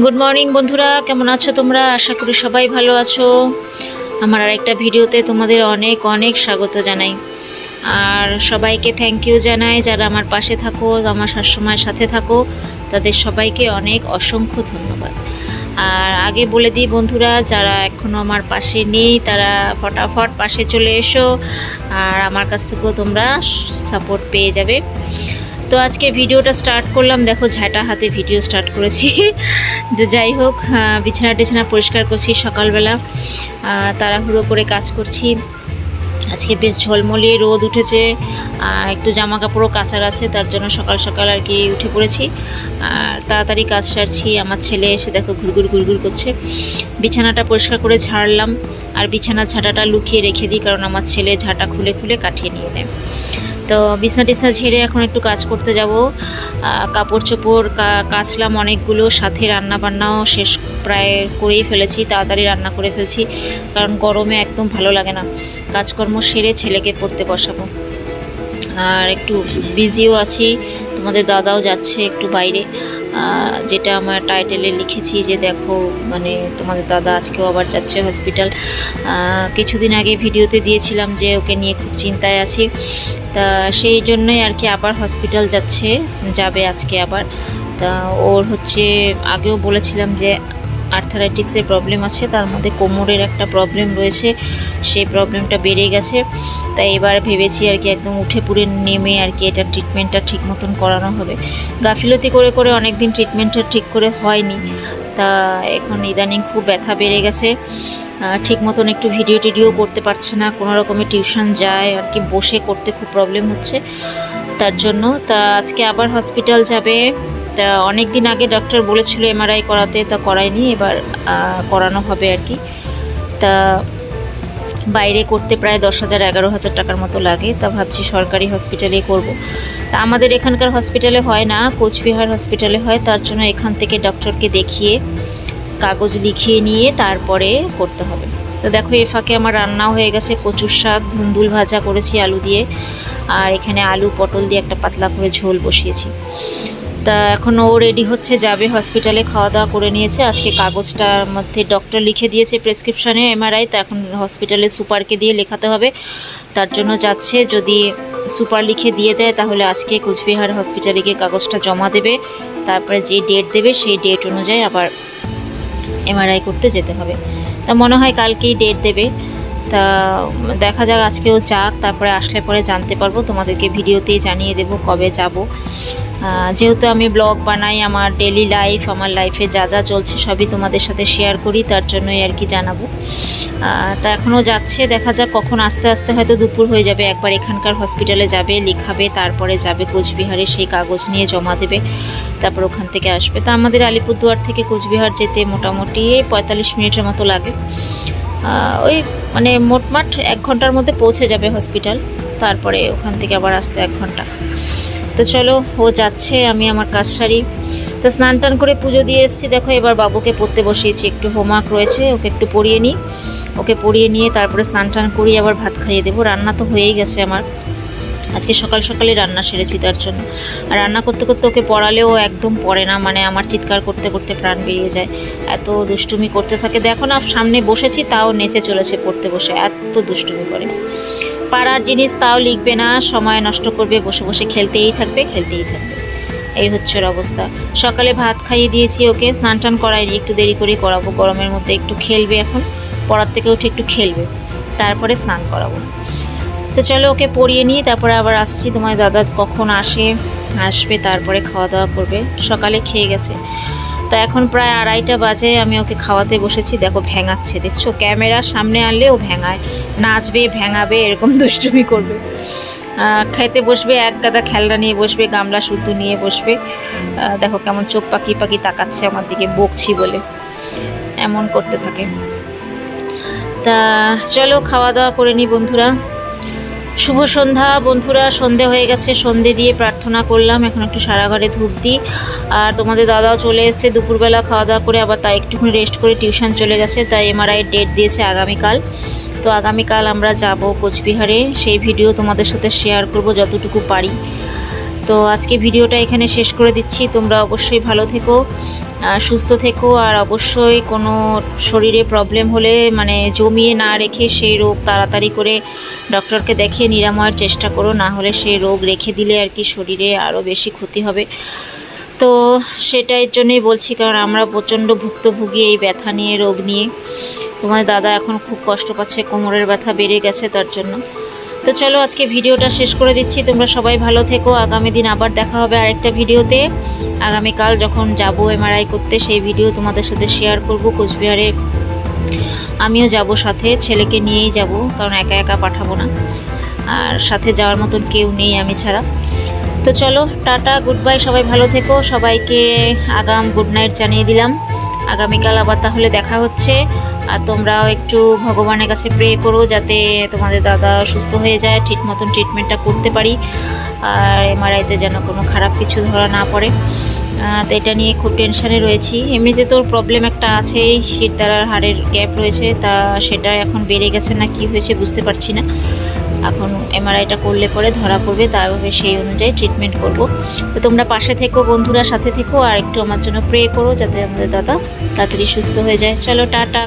Good morning বন্ধুরা। কেমন আছো তোমরা? আশা করি সবাই ভালো আছো। আমার আরেকটা ভিডিওতে তোমাদের অনেক অনেক স্বাগত জানাই। আর সবাইকে থ্যাংক ইউ জানাই। যারা আমার পাশে থাকো, আমার সবসময়ের সাথে থাকো, তাদের সবাইকে অনেক অসংখ্য ধন্যবাদ। আর আগে বলে দিই বন্ধুরা, যারা এখনও আমার পাশে নেই, তারা ফটাফট পাশে চলে এসো। আর আমার কাছ থেকেও তোমরা সাপোর্ট পেয়ে যাবে। তো আজকে ভিডিওটা স্টার্ট করলাম। দেখো ঝাঁটা হাতে ভিডিও স্টার্ট করেছি। তো যাই হোক বিছানা টিছানা পরিষ্কার করছি সকালবেলা। তাড়াহুড়ো করে কাজ করছি। আজকে বেশ ঝলমলিয়ে রোদ উঠেছে। একটু জামা কাপড়ও কাচার আছে, তার জন্য সকাল সকাল আর কি উঠে পড়েছি। আর তাড়াতাড়ি কাজ সারছি। আমার ছেলে এসে দেখো ঘুরঘুর ঘুরঘুর করছে। বিছানাটা পরিষ্কার করে ঝাড়লাম। আর বিছানার ঝাঁটাটা লুকিয়ে রেখে দিই, কারণ আমার ছেলে ঝাঁটা খুলে খুলে কাটিয়ে নিয়ে নেয়। তো বিছনা টিছনা ছেড়ে এখন একটু কাজ করতে যাব। কাপড় চোপড় কাচলাম অনেকগুলো, সাথে রান্না বান্নাও শেষ প্রায় করেই ফেলেছি, তাড়াতাড়ি রান্না করে ফেলছি, কারণ গরমে একদম ভালো লাগে না। কাজকর্ম সেরে ছেলেকে পড়তে বসাবো। আর একটু বিজিও আছি, তোমাদের দাদাও যাচ্ছে একটু বাইরে। যেটা আমার টাইটেলে লিখেছি যে দেখো মানে তোমাদের দাদা আজকেও আবার যাচ্ছে হসপিটাল কিছুদিন আগে ভিডিওতে দিয়েছিলাম যে ওকে নিয়ে খুব চিন্তায় আছি। তা সেই জন্যই আর কি আবার হসপিটাল যাচ্ছে, যাবে আজকে আবার। তা ওর হচ্ছে, আগেও বলেছিলাম যে আর্থারাইটিক্সের প্রবলেম আছে, তার মধ্যে কোমরের একটা প্রবলেম রয়েছে। সেই প্রবলেমটা বেড়ে গেছে। তাই এবার ভেবেছি আর কি একদম উঠে পুড়ে নেমে আর কি এটা ট্রিটমেন্টটা ঠিক মতন করানো হবে। গাফিলতি করে করে অনেক দিন ট্রিটমেন্টটা ঠিক করে হয়নি। তা এখন ইদানিং খুব ব্যথা বেড়ে গেছে। ঠিক মতন একটু ভিডিও টিডিও করতে পারছে না। কোনো রকমের টিউশন যায়, আর কি বসে করতে খুব প্রবলেম হচ্ছে। তার জন্য তা আজকে আবার হসপিটাল যাবে। তা অনেক দিন আগে ডক্টর বলেছিল এমআরআই করাতে, তা করায়নি। এবার করানো হবে আর কি। তা বাইরে করতে প্রায় দশ হাজার, এগারো হাজার টাকার মতো লাগে। তা ভাবছি সরকারি হসপিটালেই করব। তা আমাদের এখানকার হসপিটালে হয় না, কোচবিহার হসপিটালে হয়। তার জন্য এখান থেকে ডক্টরকে দেখিয়ে, কাগজ লিখিয়ে নিয়ে তারপরে করতে হবে। তো দেখো, এ ফাঁকে আমার রান্নাও হয়ে গেছে। কচুর শাক, ধুন্দুল ভাজা করেছি আলু দিয়ে। আর এখানে আলু পটল দিয়ে একটা পাতলা করে ঝোল বসিয়েছি। তা এখন ও রেডি হচ্ছে, যাবে হসপিটালে খাওয়া দাওয়া করে নিয়েছে। আজকে কাগজটার মধ্যে ডক্টর লিখে দিয়েছে প্রেসক্রিপশানে এমআরআই তা এখন হসপিটালে সুপারকে দিয়ে লেখাতে হবে। তার জন্য যাচ্ছে, যদি সুপার লিখে দিয়ে দেয়, তাহলে আজকে কুচবিহার হসপিটালে গিয়ে কাগজটা জমা দেবে। তারপরে যে ডেট দেবে, সেই ডেট অনুযায়ী আবার এমআরআই করতে যেতে হবে। তা মনে হয় কালকেই ডেট দেবে। তা দেখা যাক, আজকেও যাক, তারপরে আসলে পরে জানতে পারব। তোমাদেরকে ভিডিওতেই জানিয়ে দেবো কবে যাব। যেহেতু আমি ব্লগ বানাই, আমার ডেলি লাইফ আমার লাইফে যা যা চলছে সবই তোমাদের সাথে শেয়ার করি, তার জন্যই আর কি জানাব। তা এখনও যাচ্ছে, দেখা যাক কখন আস্তে আস্তে হয়তো দুপুর হয়ে যাবে, একবার এখানকার হসপিটালে যাবে, লিখাবে, তারপরে যাবে কোচবিহারে, সেই কাগজ নিয়ে জমা দেবে, তারপর ওখান থেকে আসবে। তা আমাদের আলিপুরদুয়ার থেকে কোচবিহার যেতে মোটামুটি পঁয়তাল্লিশ মিনিটের মতো লাগে। ওই মানে মোটমাট এক ঘণ্টার মধ্যে পৌঁছে যাবে হসপিটাল তারপরে ওখান থেকে আবার আসতে এক ঘণ্টা। তো চলো, ও যাচ্ছে, আমি আমার কাজ সারি। তো স্নান টান করে পুজো দিয়ে এসেছি। দেখো, এবার বাবুকে পড়তে বসিয়েছি। একটু হোমওয়ার্ক রয়েছে, ওকে একটু পড়িয়ে নিই। ওকে পড়িয়ে নিয়ে তারপরে স্নান টান করিয়ে আবার ভাত খাইয়ে দেবো। রান্না তো হয়েই গেছে আমার। আজকে সকাল সকালে রান্না সেরেছি তার জন্য। আর রান্না করতে করতে ওকে পড়ালেও একদম পড়ে না মানে আমার চিৎকার করতে করতে প্রাণ বেরিয়ে যায়। এত দুষ্টুমি করতে থাকে। দেখো না, সামনে বসেছি, তাও নেচে চলেছে পড়তে বসে। এত দুষ্টুমি করে। পাড়ার জিনিস তাও লিখবে না, সময় নষ্ট করবে, বসে বসে খেলতেই থাকবে খেলতেই থাকবে। এই হচ্ছে ওর অবস্থা। সকালে ভাত খাইয়ে দিয়েছি ওকে, স্নান টান করাইনি, একটু দেরি করে করাবো, গরমের মধ্যে একটু খেলবে এখন, পড়ার থেকে উঠে একটু খেলবে, তারপরে স্নান করাবো। তো চলো ওকে পড়িয়ে নিয়ে তারপরে আবার আসছি, তোমার দাদা কখন আসে, আসবে, তারপরে খাওয়া দাওয়া করবে। সকালে খেয়ে গেছে। তো এখন প্রায় আড়াইটা বাজে, আমি ওকে খাওয়াতে বসেছি, দেখো ভেঙাচ্ছে, দেখছ? ক্যামেরার সামনে আনলে ও ভেঙায়। নাচবে, ভেঙাবে, এরকম দুষ্টুমি করবে। খাইতে বসবে, এক গাদা খেলনা নিয়ে বসবে, গামলা শুদ্ধ নিয়ে বসবে। দেখো কেমন চোখ পাকি পাকি তাকাচ্ছে আমার দিকে, বকছি বলে। এমন করতে থাকে। তা চলো খাওয়া দাওয়া করে নিই বন্ধুরা। শুভ সন্ধ্যা বন্ধুরা, সন্ধে হয়ে গেছে, সন্ধে দিয়ে প্রার্থনা করলাম। এখন একটু সারা ঘরে ধূপ দিই। আর তোমাদের দাদাও চলে এসেছে, দুপুরবেলা খাওয়া দাওয়া করে, আবার তাই একটুখানি রেস্ট করে টিউশন চলে গেছে, তাই এমআরআই ডেট দিয়েছে আগামীকাল। তো আগামীকাল আমরা যাব কোচবিহারে। সেই ভিডিও তোমাদের সাথে শেয়ার করব যতটুকু পারি। তো আজকে ভিডিওটা এখানে শেষ করে দিচ্ছি। তোমরা অবশ্যই ভালো থেকো সুস্থ থেকো, আর অবশ্যই কোনো শরীরে প্রবলেম হলে মানে জমিয়ে না রেখে সেই রোগ তাড়াতাড়ি করে ডক্টরকে দেখিয়ে নিরাময়ের চেষ্টা করো। না হলে সেই রোগ রেখে দিলে আর কি শরীরে আরও বেশি ক্ষতি হবে। তো সেটাই জন্যই বলছি, কারণ আমরা প্রচণ্ড ভুক্তভোগী এই ব্যথা নিয়ে, রোগ নিয়ে। তোমার দাদা এখন খুব কষ্ট পাচ্ছে, কোমরের ব্যথা বেড়ে গেছে তার জন্য। তো চলো আজকে ভিডিওটা শেষ করে দিচ্ছি। তোমরা সবাই ভালো থেকো। আগামী দিন আবার দেখা হবে আরেকটা ভিডিওতে। আগামীকাল যখন যাব এমআরআই করতে, সেই ভিডিও তোমাদের সাথে শেয়ার করব কোচবিহারে। আমিও যাব সাথে, ছেলেকে নিয়েই যাব, কারণ একা একা পাঠাবো না। আর সাথে যাওয়ার মতন কেউ নেই আমি ছাড়া। তো চলো, টাটা গুড বাই সবাই ভালো থেকো। সবাইকে আগাম গুড নাইট জানিয়ে দিলাম। আগামীকাল আবার তাহলে দেখা হচ্ছে। আর তোমরাও একটু ভগবানের কাছে প্রে করো যাতে তোমাদের দাদা সুস্থ হয়ে যায়, ঠিক মতন ট্রিটমেন্টটা করতে পারি। আর এমআরআইতে যেন কোনো খারাপ কিছু ধরা না পড়ে। তো এটা নিয়ে খুব টেনশানে রয়েছি। এমনিতে তোর প্রবলেম একটা আছেই, শীত দ্বারার হাড়ের গ্যাপ রয়েছে, তা সেটা এখন বেড়ে গেছে না, কি হয়েছে বুঝতে পারছি না। এখন এমআরআইটা করলে পরে ধরা পড়বে তারভাবে সেই অনুযায়ী ট্রিটমেন্ট করব। তো তোমরা পাশে থেকো, বন্ধুরা সাথে থেকো, আর একটু আমার জন্য প্রে করো, যাতে আমাদের দাদা তাড়াতাড়ি সুস্থ হয়ে যায়। চলো, টাটা।